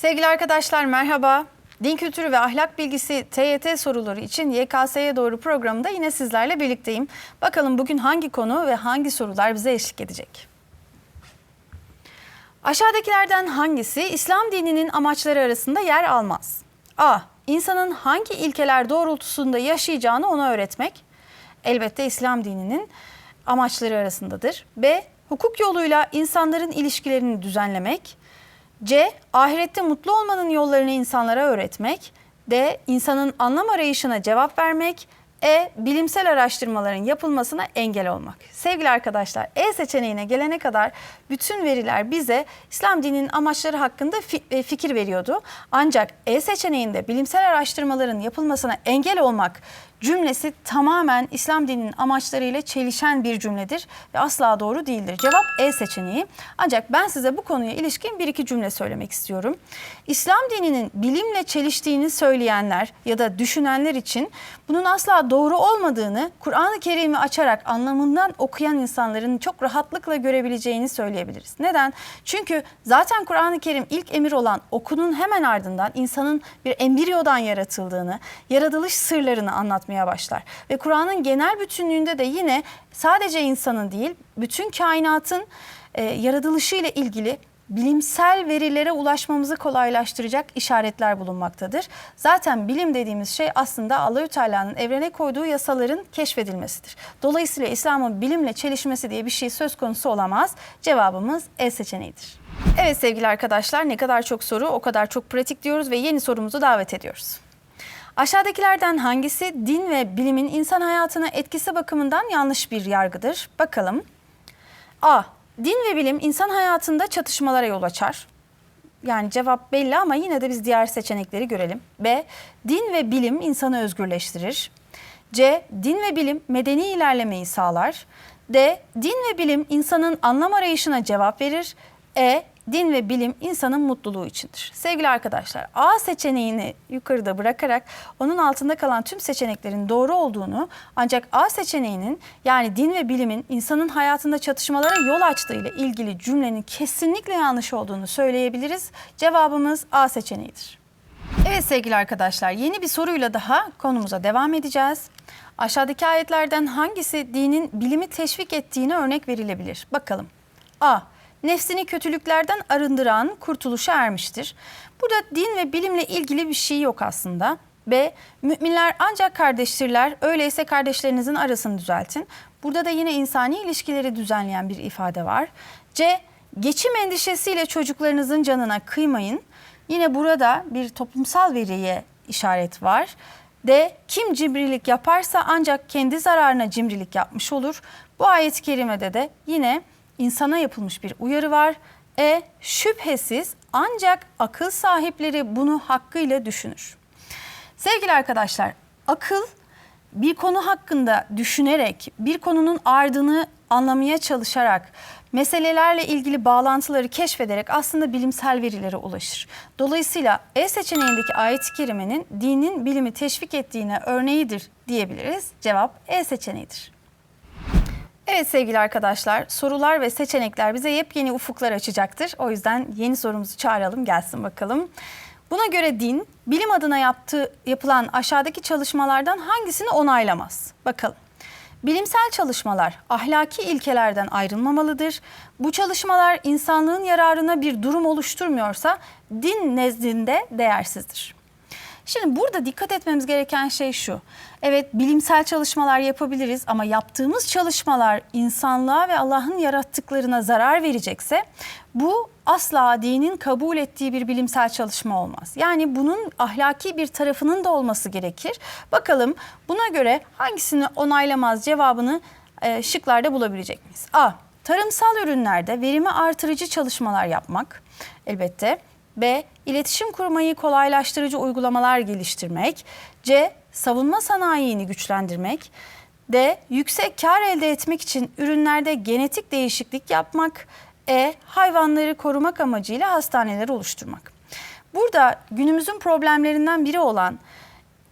Sevgili arkadaşlar merhaba. Din kültürü ve ahlak bilgisi TYT soruları için YKS'ye doğru programında yine sizlerle birlikteyim. Bakalım bugün hangi konu ve hangi sorular bize eşlik edecek? Aşağıdakilerden hangisi İslam dininin amaçları arasında yer almaz? A. İnsanın hangi ilkeler doğrultusunda yaşayacağını ona öğretmek. Elbette İslam dininin amaçları arasındadır. B. Hukuk yoluyla insanların ilişkilerini düzenlemek. C. Ahirette mutlu olmanın yollarını insanlara öğretmek. D. insanın anlam arayışına cevap vermek. E. Bilimsel araştırmaların yapılmasına engel olmak. Sevgili arkadaşlar, E seçeneğine gelene kadar bütün veriler bize İslam dininin amaçları hakkında e, fikir veriyordu. Ancak E seçeneğinde bilimsel araştırmaların yapılmasına engel olmak cümlesi tamamen İslam dininin amaçlarıyla çelişen bir cümledir ve asla doğru değildir. Cevap E seçeneği. Ancak ben size bu konuya ilişkin bir iki cümle söylemek istiyorum. İslam dininin bilimle çeliştiğini söyleyenler ya da düşünenler için bunun asla doğru olmadığını Kur'an-ı Kerim'i açarak anlamından okuyan insanların çok rahatlıkla görebileceğini söyleyebiliriz. Neden? Çünkü zaten Kur'an-ı Kerim ilk emir olan okunun hemen ardından insanın bir embriyodan yaratıldığını, yaratılış sırlarını anlatmaya başlar. Ve Kur'an'ın genel bütünlüğünde de yine sadece insanın değil, bütün kainatın e, yaratılışı ile ilgili bilimsel verilere ulaşmamızı kolaylaştıracak işaretler bulunmaktadır. Zaten bilim dediğimiz şey aslında Allahü Teala'nın evrene koyduğu yasaların keşfedilmesidir. Dolayısıyla İslam'ın bilimle çelişmesi diye bir şey söz konusu olamaz. Cevabımız E seçeneğidir. Evet sevgili arkadaşlar ne kadar çok soru o kadar çok pratik diyoruz ve yeni sorumuzu davet ediyoruz. Aşağıdakilerden hangisi din ve bilimin insan hayatına etkisi bakımından yanlış bir yargıdır? Bakalım. A. Din ve bilim insan hayatında çatışmalara yol açar. Yani cevap belli ama yine de biz diğer seçenekleri görelim. B. Din ve bilim insanı özgürleştirir. C. Din ve bilim medeni ilerlemeyi sağlar. D. Din ve bilim insanın anlam arayışına cevap verir. E. Din ve bilim insanın mutluluğu içindir. Sevgili arkadaşlar A seçeneğini yukarıda bırakarak onun altında kalan tüm seçeneklerin doğru olduğunu ancak A seçeneğinin yani din ve bilimin insanın hayatında çatışmalara yol açtığı ile ilgili cümlenin kesinlikle yanlış olduğunu söyleyebiliriz. Cevabımız A seçeneğidir. Evet sevgili arkadaşlar yeni bir soruyla daha konumuza devam edeceğiz. Aşağıdaki ayetlerden hangisi dinin bilimi teşvik ettiğine örnek verilebilir? Bakalım. A. Nefsini kötülüklerden arındıran kurtuluşa ermiştir. Burada din ve bilimle ilgili bir şey yok aslında. B. Müminler ancak kardeştirler. Öyleyse kardeşlerinizin arasını düzeltin. Burada da yine insani ilişkileri düzenleyen bir ifade var. C. Geçim endişesiyle çocuklarınızın canına kıymayın. Yine burada bir toplumsal veriye işaret var. D. Kim cimrilik yaparsa ancak kendi zararına cimrilik yapmış olur. Bu ayet-i kerimede de yine insana yapılmış bir uyarı var. E. Şüphesiz ancak akıl sahipleri bunu hakkıyla düşünür. Sevgili arkadaşlar, akıl bir konu hakkında düşünerek, bir konunun ardını anlamaya çalışarak, meselelerle ilgili bağlantıları keşfederek aslında bilimsel verilere ulaşır. Dolayısıyla E seçeneğindeki ayet-i kerimenin dinin bilimi teşvik ettiğine örneğidir diyebiliriz. Cevap E seçeneğidir. Evet sevgili arkadaşlar, sorular ve seçenekler bize yepyeni ufuklar açacaktır. O yüzden yeni sorumuzu çağıralım gelsin bakalım. Buna göre din, bilim adına yaptığı, yapılan aşağıdaki çalışmalardan hangisini onaylamaz? Bakalım. Bilimsel çalışmalar ahlaki ilkelerden ayrılmamalıdır. Bu çalışmalar insanlığın yararına bir durum oluşturmuyorsa din nezdinde değersizdir. Şimdi burada dikkat etmemiz gereken şey şu. Evet bilimsel çalışmalar yapabiliriz ama yaptığımız çalışmalar insanlığa ve Allah'ın yarattıklarına zarar verecekse bu asla dinin kabul ettiği bir bilimsel çalışma olmaz. Yani bunun ahlaki bir tarafının da olması gerekir. Bakalım buna göre hangisini onaylamaz cevabını e, şıklarda bulabilecek miyiz? A. Tarımsal ürünlerde verimi artırıcı çalışmalar yapmak elbette. B. İletişim kurmayı kolaylaştırıcı uygulamalar geliştirmek. C. Savunma sanayini güçlendirmek. D. Yüksek kar elde etmek için ürünlerde genetik değişiklik yapmak. E. Hayvanları korumak amacıyla hastaneler oluşturmak. Burada günümüzün problemlerinden biri olan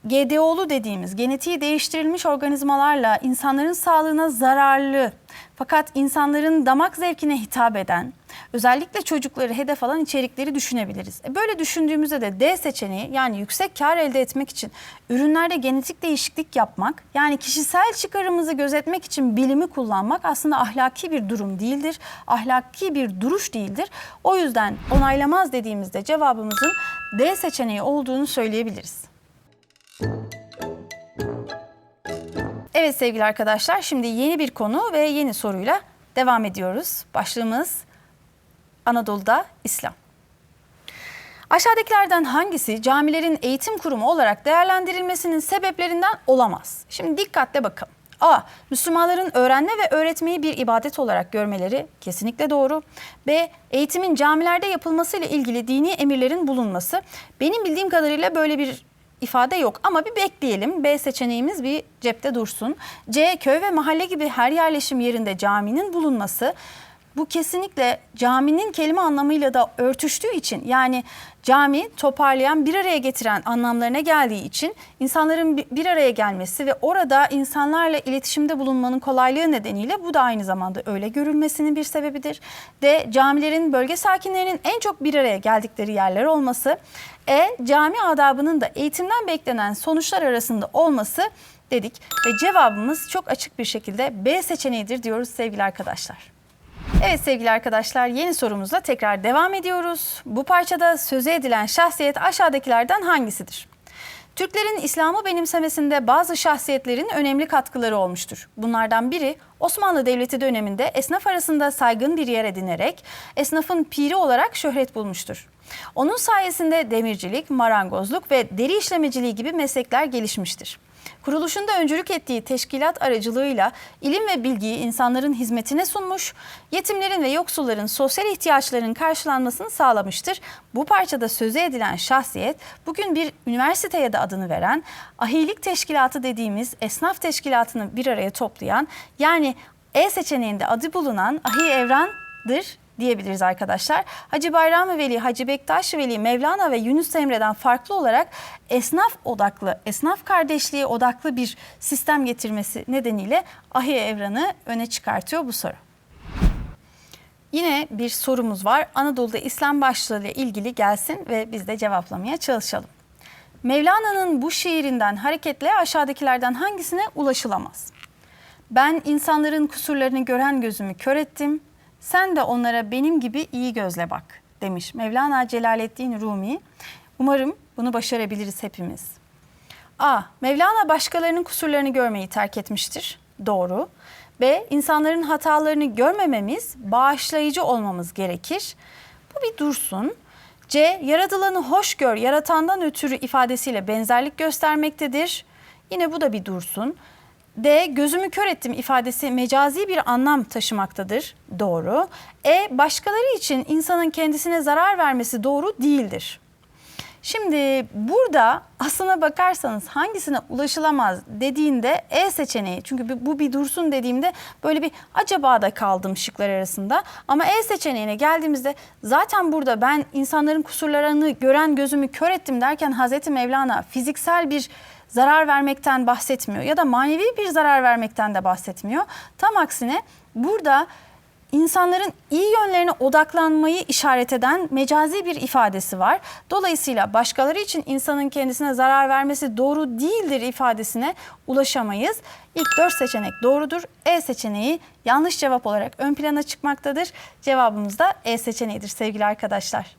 GDO'lu dediğimiz genetiği değiştirilmiş organizmalarla insanların sağlığına zararlı fakat insanların damak zevkine hitap eden özellikle çocukları hedef alan içerikleri düşünebiliriz. E böyle düşündüğümüzde de D seçeneği yani yüksek kar elde etmek için ürünlerde genetik değişiklik yapmak yani kişisel çıkarımızı gözetmek için bilimi kullanmak aslında ahlaki bir durum değildir. Ahlaki bir duruş değildir. O yüzden onaylamaz dediğimizde cevabımızın D seçeneği olduğunu söyleyebiliriz. Evet sevgili arkadaşlar şimdi yeni bir konu ve yeni soruyla devam ediyoruz. Başlığımız Anadolu'da İslam. Aşağıdakilerden hangisi camilerin eğitim kurumu olarak değerlendirilmesinin sebeplerinden olamaz? Şimdi dikkatle bakalım. A. Müslümanların öğrenme ve öğretmeyi bir ibadet olarak görmeleri kesinlikle doğru. B. Eğitimin camilerde yapılmasıyla ilgili dini emirlerin bulunması. Benim bildiğim kadarıyla böyle bir ifade yok ama bir bekleyelim. B seçeneğimiz bir cepte dursun. C. Köy ve mahalle gibi her yerleşim yerinde caminin bulunması. Bu kesinlikle caminin kelime anlamıyla da örtüştüğü için yani cami toparlayan bir araya getiren anlamlarına geldiği için insanların bi- bir araya gelmesi ve orada insanlarla iletişimde bulunmanın kolaylığı nedeniyle bu da aynı zamanda öyle görülmesinin bir sebebidir. D. Camilerin bölge sakinlerinin en çok bir araya geldikleri yerler olması. E. Cami adabının da eğitimden beklenen sonuçlar arasında olması dedik ve cevabımız çok açık bir şekilde B seçeneğidir diyoruz sevgili arkadaşlar. Evet sevgili arkadaşlar yeni sorumuzla tekrar devam ediyoruz. Bu parçada sözü edilen şahsiyet aşağıdakilerden hangisidir? Türklerin İslam'ı benimsemesinde bazı şahsiyetlerin önemli katkıları olmuştur. Bunlardan biri Osmanlı Devleti döneminde esnaf arasında saygın bir yer edinerek esnafın piri olarak şöhret bulmuştur. Onun sayesinde demircilik, marangozluk ve deri işlemeciliği gibi meslekler gelişmiştir. Kuruluşunda öncülük ettiği teşkilat aracılığıyla ilim ve bilgiyi insanların hizmetine sunmuş, yetimlerin ve yoksulların sosyal ihtiyaçlarının karşılanmasını sağlamıştır. Bu parçada sözü edilen şahsiyet bugün bir üniversiteye de adını veren ahilik teşkilatı dediğimiz esnaf teşkilatını bir araya toplayan yani E seçeneğinde adı bulunan Ahi Evran'dır diyebiliriz arkadaşlar. Hacı Bayram Veli, Hacı Bektaş Veli, Mevlana ve Yunus Emre'den farklı olarak esnaf odaklı, esnaf kardeşliği odaklı bir sistem getirmesi nedeniyle Ahi Evran'ı öne çıkartıyor bu soru. Yine bir sorumuz var. Anadolu'da İslam başlığı ile ilgili gelsin ve biz de cevaplamaya çalışalım. Mevlana'nın bu şiirinden hareketle aşağıdakilerden hangisine ulaşılamaz? Ben insanların kusurlarını gören gözümü kör ettim. Sen de onlara benim gibi iyi gözle bak demiş Mevlana Celaleddin Rumi. Umarım bunu başarabiliriz hepimiz. A. Mevlana başkalarının kusurlarını görmeyi terk etmiştir. Doğru. B. İnsanların hatalarını görmememiz, bağışlayıcı olmamız gerekir. Bu bir dursun. C. Yaratılanı hoş gör, yaratandan ötürü ifadesiyle benzerlik göstermektedir. Yine bu da bir dursun. D. Gözümü kör ettim ifadesi mecazi bir anlam taşımaktadır. Doğru. E. Başkaları için insanın kendisine zarar vermesi doğru değildir. Şimdi burada aslına bakarsanız hangisine ulaşılamaz dediğinde E seçeneği çünkü bu- bir dursun dediğimde böyle bir acaba da kaldım şıklar arasında ama E seçeneğine geldiğimizde zaten burada ben insanların kusurlarını gören gözümü kör ettim derken Hazreti Mevlana fiziksel bir zarar vermekten bahsetmiyor ya da manevi bir zarar vermekten de bahsetmiyor. Tam aksine burada insanların iyi yönlerine odaklanmayı işaret eden mecazi bir ifadesi var. Dolayısıyla başkaları için insanın kendisine zarar vermesi doğru değildir ifadesine ulaşamayız. İlk dört seçenek doğrudur. E seçeneği yanlış cevap olarak ön plana çıkmaktadır. Cevabımız da E seçeneğidir sevgili arkadaşlar.